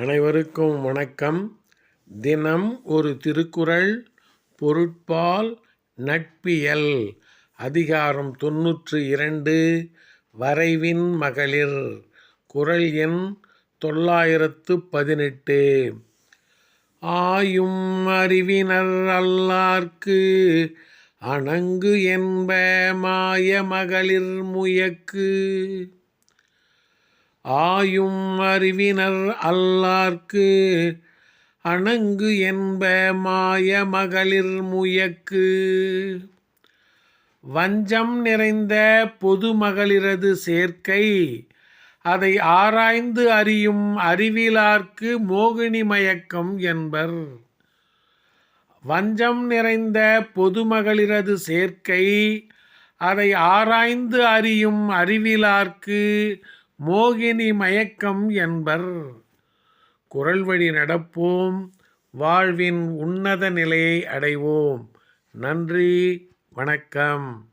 அனைவருக்கும் வணக்கம். தினம் ஒரு திருக்குறள் பொருட்பால் நட்பியல். அதிகாரம் தொன்னூற்று இரண்டு வரைவின் மகளிர். குரல் எண் தொள்ளாயிரத்து பதினெட்டு. ஆயும் அறிவினர் அல்லார்க்கு அணங்கு என்ப மாய மகளிர் முயக்கு. ஆயும் அறிவினர் அல்லார்க்கு அணங்கு என்ப மாய மகளிர் முயக்கு. வஞ்சம் நிறைந்த பொது மகளிரது சேர்க்கை அதை ஆராய்ந்து அறியும் அறிவிலார்க்கு மோகினி மயக்கம் என்பர். வஞ்சம் நிறைந்த பொதுமகளிரது சேர்க்கை அதை ஆராய்ந்து அறியும் அறிவிலார்க்கு மோகினி மயக்கம் என்பர். குரல் வழி நடப்போம் வாழ்வின் உன்னத நிலையை அடைவோம். நன்றி வணக்கம்.